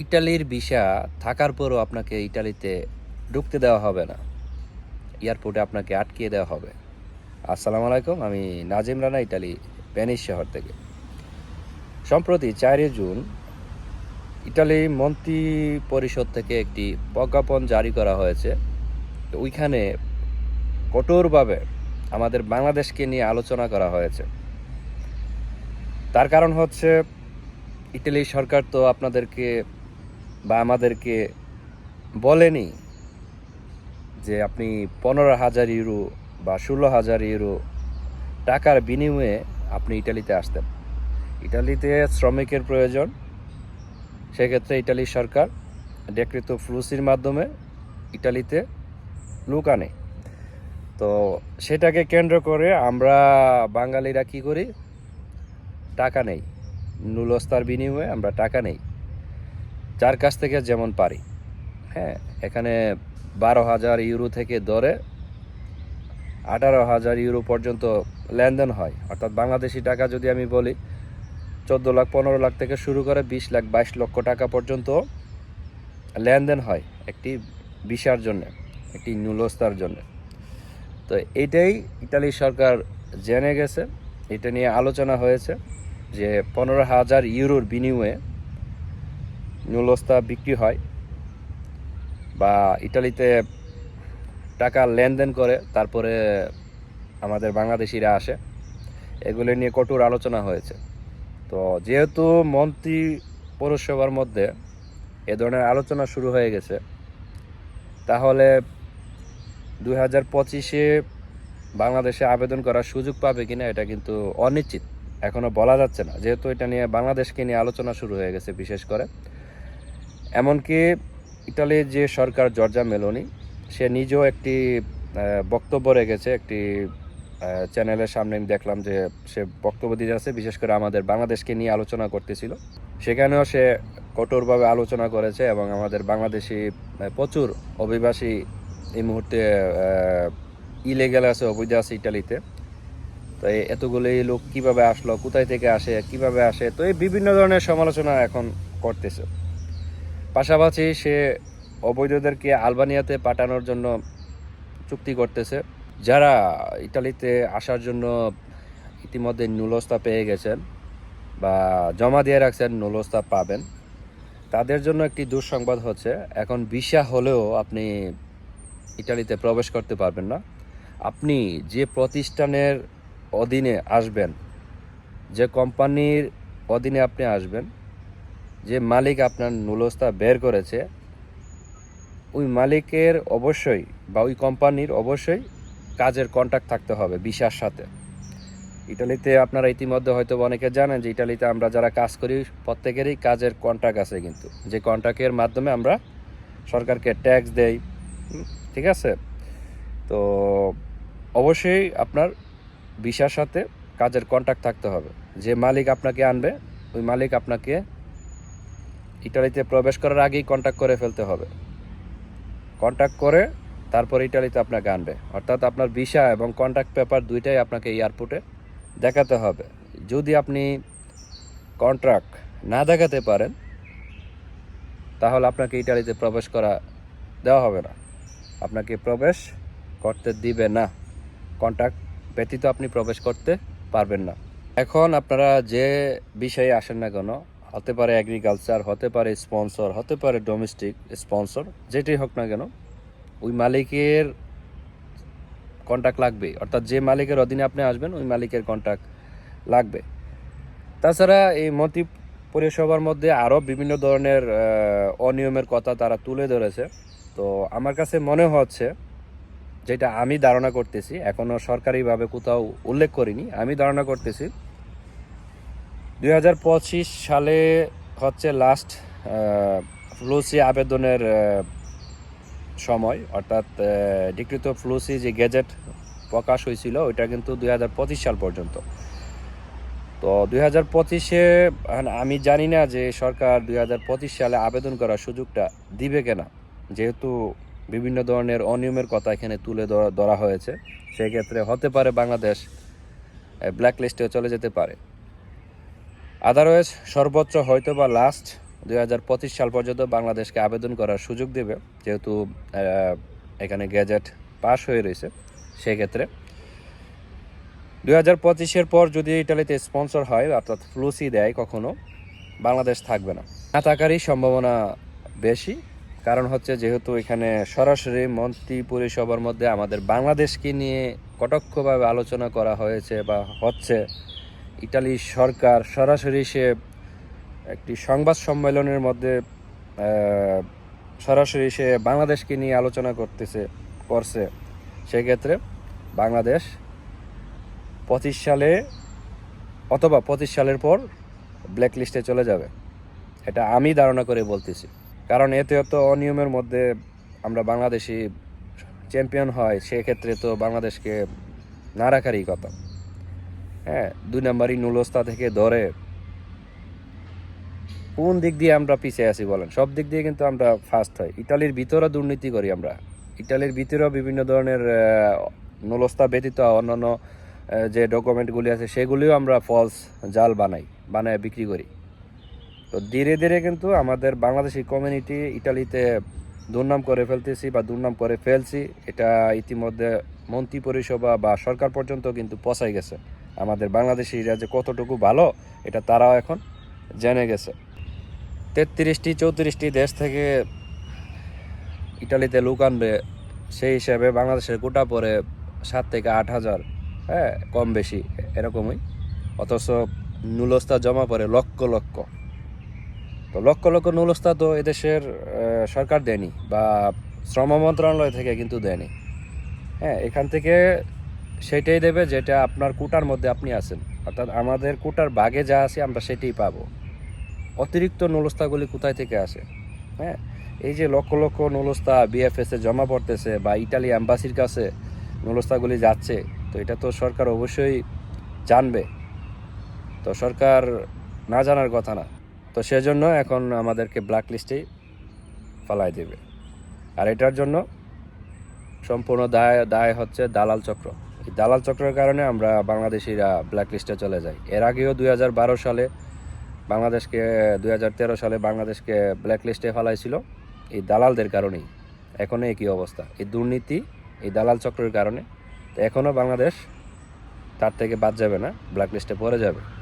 ইটালির ভিসা থাকার পরও আপনাকে ইটালিতে ঢুকতে দেওয়া হবে না। এয়ারপোর্টে আপনাকে আটকিয়ে দেওয়া হবে। আসসালামু আলাইকুম, আমি নাজিম রানা, ইটালি প্যানিস শহর থেকে। সম্প্রতি চারই জুন ইটালি মন্ত্রী পরিষদ থেকে একটি প্রজ্ঞাপন জারি করা হয়েছে। তো ওইখানে কঠোরভাবে আমাদের বাংলাদেশকে নিয়ে আলোচনা করা হয়েছে। তার কারণ হচ্ছে, ইটালি সরকার তো আপনাদেরকে বা আমাদেরকে বলেনি যে আপনি পনেরো হাজার ইউরো বা ষোলো হাজার ইউরো টাকার বিনিময়ে আপনি ইটালিতে আসতেন। ইটালিতে শ্রমিকের প্রয়োজন, সেক্ষেত্রে ইটালি সরকার ডেকৃত ফ্লুসির মাধ্যমে ইটালিতে লোক আনে। তো সেটাকে কেন্দ্র করে আমরা বাঙালিরা কি করি? টাকা নেই। নুলস্তার বিনিময়ে আমরা টাকা নেই। যার কাছ থেকে যেমন পারি। হ্যাঁ এখানে বারো হাজার ইউরো থেকে ধরে আঠারো হাজার ইউরো পর্যন্ত লেনদেন হয়। অর্থাৎ বাংলাদেশি টাকা যদি আমি বলি, চোদ্দ লাখ, পনেরো লাখ থেকে শুরু করে বিশ লাখ, বাইশ লক্ষ টাকা পর্যন্ত লেনদেন হয় একটি ভিসার জন্য, একটি নুলস্তার জন্য। তো এটাই ইতালি সরকার জেনে গেছে। এটা নিয়ে আলোচনা হয়েছে যে পনেরো হাজার ইউরোর বিনিময়ে নুলস্তা বিক্রি হয় বা ইটালিতে টাকা লেনদেন করে, তারপরে আমাদের বাংলাদেশিরা আসে। এগুলো নিয়ে কঠোর আলোচনা হয়েছে। তো যেহেতু মন্ত্রী পৌরসভার মধ্যে এ ধরনের আলোচনা শুরু হয়ে গেছে, তাহলে দুই হাজার পঁচিশে বাংলাদেশে আবেদন করার সুযোগ পাবে কিনা এটা কিন্তু অনিশ্চিত। এখনও বলা যাচ্ছে না। যেহেতু এটা নিয়ে বাংলাদেশকে নিয়ে আলোচনা শুরু হয়ে গেছে বিশেষ করে। এমনকি ইটালির যে সরকার জর্জা মেলোনি, সে নিজেও একটি বক্তব্য রেখেছে, একটি চ্যানেলের সামনে আমি দেখলাম যে সে বক্তব্য দিয়ে যাচ্ছে বিশেষ করে আমাদের বাংলাদেশকে নিয়ে আলোচনা করতেছিল। সেখানেও সে কঠোরভাবে আলোচনা করেছে এবং আমাদের বাংলাদেশি প্রচুর অভিবাসী এই মুহূর্তে ইলেগাল আছে, অবৈধ আছে ইটালিতে তো এতগুলি লোক কীভাবে আসলো, কোথায় থেকে আসে, কীভাবে আসে, তো এই বিভিন্ন ধরনের সমালোচনা এখন করতেছে। পাশাপাশি সে অবৈধদেরকে আলবানিয়াতে পাঠানোর জন্য চুক্তি করতেছে। যারা ইটালিতে আসার জন্য ইতিমধ্যে নুলস্তা পেয়ে গেছেন বা জমা দিয়ে রাখছেন নুলস্তা পাবেন, তাদের জন্য একটি দুঃসংবাদ হচ্ছে, এখন ভিসা হলেও আপনি ইটালিতে প্রবেশ করতে পারবেন না। আপনি যে প্রতিষ্ঠানের অধীনে আসবেন, যে কোম্পানির অধীনে আপনি আসবেন যে মালিক আপনার নুলস্তা বের করেছে, ওই মালিকের অবশ্যই বা ওই কোম্পানির অবশ্যই কাজের কন্ট্যাক্ট থাকতে হবে বিশার সাথে। ইটালিতে আপনারা ইতিমধ্যে হয়তো অনেকে জানেন যে ইটালিতে আমরা যারা কাজ করি, প্রত্যেকেরই কাজের কন্ট্রাক্ট আছে কিন্তু। যে কন্ট্রাক্টের মাধ্যমে আমরা সরকারকে ট্যাক্স দেই ঠিক আছে? তো অবশ্যই আপনার বিশার সাথে কাজের কন্ট্যাক্ট থাকতে হবে। যে মালিক আপনাকে আনবে, ওই মালিক আপনাকে ইটালিতে প্রবেশ করার আগেই কন্ট্যাক্ট করে ফেলতে হবে। কন্ট্যাক্ট করে তারপর ইটালিতে আপনাকে আনবে। অর্থাৎ আপনার ভিসা এবং কন্ট্যাক্ট পেপার দুইটাই আপনাকে এয়ারপোর্টে দেখাতে হবে। যদি আপনি কন্ট্রাক্ট না দেখাতে পারেন, তাহলে আপনাকে ইটালিতে প্রবেশ করা দেওয়া হবে না। আপনাকে প্রবেশ করতে দিবে না। কন্ট্রাক্ট ব্যতীত আপনি প্রবেশ করতে পারবেন না। এখন আপনারা যে বিষয়ে আসেন না কেন হতে পারে অ্যাগ্রিকালচার হতে পারে স্পন্সর হতে পারে ডোমেস্টিক স্পন্সর যেটাই হোক না কেন, ওই মালিকের কন্ট্যাক্ট লাগবে। অর্থাৎ যে মালিকের অধীনে আপনি আসবেন, ওই মালিকের কন্ট্যাক্ট লাগবে। তাছাড়া এই মন্ত্রী পরিষেবার মধ্যে আরও বিভিন্ন ধরনের অনিয়মের কথা তারা তুলে ধরেছে। তো আমার কাছে মনে হচ্ছে, যেটা আমি ধারণা করতেছি এখনও সরকারিভাবে কোথাও উল্লেখ করিনি, আমি ধারণা করতেছি দুই হাজার পঁচিশ সালে হচ্ছে লাস্ট ফ্লুসি আবেদনের সময়। অর্থাৎ ডিকৃত ফ্লুসি যে গেজেট প্রকাশ হয়েছিল, ওইটা কিন্তু দুই হাজার পঁচিশ সাল পর্যন্ত। তো দুই হাজার পঁচিশে আমি জানি না যে সরকার দুই হাজার পঁচিশ সালে আবেদন করার সুযোগটা দিবে কিনা। যেহেতু বিভিন্ন ধরনের অনিয়মের কথা এখানে তুলে ধরা- ধরা হয়েছে, সেক্ষেত্রে হতে পারে বাংলাদেশ ব্ল্যাক লিস্টে চলে যেতে পারে। আদারওয়াইজ সর্বোচ্চ হয়তো বা লাস্ট দুই হাজার পঁচিশ সাল পর্যন্ত বাংলাদেশকে আবেদন করার সুযোগ দেবে। যেহেতু এখানে গ্যাজেট পাস হয়ে রয়েছে, সেক্ষেত্রে। দুই হাজার পঁচিশের পর যদি ইটালিতে স্পন্সর হয়, অর্থাৎ ফ্লুসি দেয় কখনো, বাংলাদেশ থাকবে না। না থাকারই সম্ভাবনা বেশি, কারণ হচ্ছে যেহেতু এখানে সরাসরি মন্ত্রী পরিষবার মধ্যে আমাদের বাংলাদেশকে নিয়ে কটক্ষভাবে আলোচনা করা হয়েছে বা হচ্ছে ইটালি সরকার সরাসরি সে একটি সংবাদ সম্মেলনের মধ্যে সরাসরি সে বাংলাদেশকে নিয়ে আলোচনা করতেছে, করছে। সেক্ষেত্রে বাংলাদেশ পঁচিশ সালে অথবা পঁচিশ সালের পর ব্ল্যাক লিস্টে চলে যাবে। এটা আমি ধারণা করে বলতেছি। কারণ এতে তো অনিয়মের মধ্যে আমরা বাংলাদেশি চ্যাম্পিয়ন হয়, সেক্ষেত্রে তো বাংলাদেশকে না রাখারই কথা। হ্যাঁ দুই নম্বরই নুলস্তা থেকে ধরে। কোন দিক দিয়ে আমরা পিছিয়ে আছি বলেন? সব দিক দিয়ে কিন্তু আমরা ফার্স্ট হই ইটালির ভিতরে দুর্নীতি করি আমরা। ইটালির ভিতরেও বিভিন্ন ধরনের নুলস্তা ব্যতীত অন্যান্য যে ডকুমেন্টগুলি আছে, সেগুলিও আমরা ফলস জাল বানাই, বানায় বিক্রি করি। তো ধীরে ধীরে কিন্তু আমাদের বাংলাদেশি কমিউনিটি ইটালিতে দুর্নাম করে ফেলতেছি বা দুর্নাম করে ফেলছি। এটা ইতিমধ্যে মন্ত্রী পরিষভা বা সরকার পর্যন্ত কিন্তু পচাই গেছে। আমাদের বাংলাদেশিরা যে কতটুকু ভালো, এটা তারাও এখন জেনে গেছে। তেত্রিশটি, চৌত্রিশটি দেশ থেকে ইটালিতে লোক আনবে, সেই হিসাবে বাংলাদেশের গোটা পরে সাত থেকে আট হাজার হ্যাঁ কম বেশি, এরকমই। অথচ নুলস্তা জমা পড়ে লক্ষ লক্ষ। তো লক্ষ লক্ষ নুলস্তা তো এদেশের সরকার দেয়নি বা শ্রম মন্ত্রণালয় থেকে কিন্তু দেয়নি। হ্যাঁ এখান থেকে সেটাই দেবে যেটা আপনার কোটার মধ্যে আপনি আছেন। অর্থাৎ আমাদের কোটার বাগে যা আছে আমরা সেটাই পাবো। অতিরিক্ত নুলস্তাগুলি কোথায় থেকে আসে? হ্যাঁ এই যে লক্ষ লক্ষ নুলস্তা বিএফএস জমা পড়তেছে বা ইটালি অ্যাম্বাসির কাছে নুলস্তাগুলি যাচ্ছে, তো এটা তো সরকার অবশ্যই জানবে। তো সরকার না জানার কথা না। তো সেজন্য এখন আমাদেরকে ব্ল্যাক লিস্টেই ফালাই দেবে। আর এটার জন্য সম্পূর্ণ দায় দায় হচ্ছে দালাল চক্র। দালাল চক্রের কারণে আমরা বাংলাদেশিরা ব্ল্যাক লিস্টে চলে যাই। এর আগেও দু হাজার বারো সালে বাংলাদেশকে, দুই হাজার তেরো সালে বাংলাদেশকে ব্ল্যাক লিস্টে ফেলাইছিল। এই দালালদের কারণেই। এখনও একই অবস্থা। এই দুর্নীতি, এই দালাল চক্রের কারণে। তো এখনও বাংলাদেশ তার থেকে বাদ যাবে না ব্ল্যাক লিস্টে পড়ে যাবে।